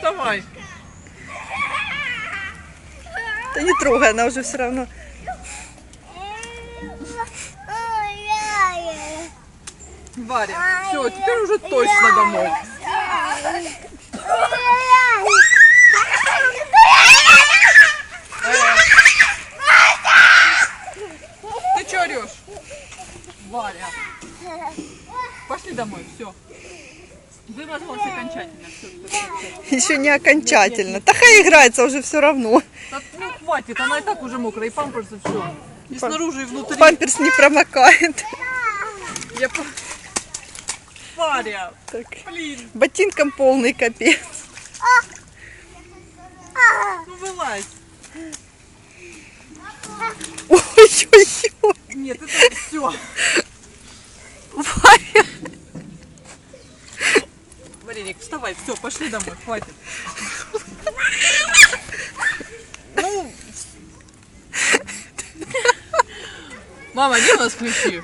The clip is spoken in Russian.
Давай. Да не трогай, она уже все равно. Варя. Все, теперь уже точно домой. Ты что орешь? Варя. Пошли домой, все. Вымоталась окончательно. Все, Еще не окончательно. Хай играется уже все равно. ну хватит, она и так уже мокрая, и памперсы все. И снаружи, и внутри. Памперс не промокает. Я по- Варя, Так. блин, Ботинкам полный капец. ну вылазь. Ой-ой-ой. Нет, это все. Вареник, вставай, все, пошли домой, хватит. Ну. Мама, где у нас ключи?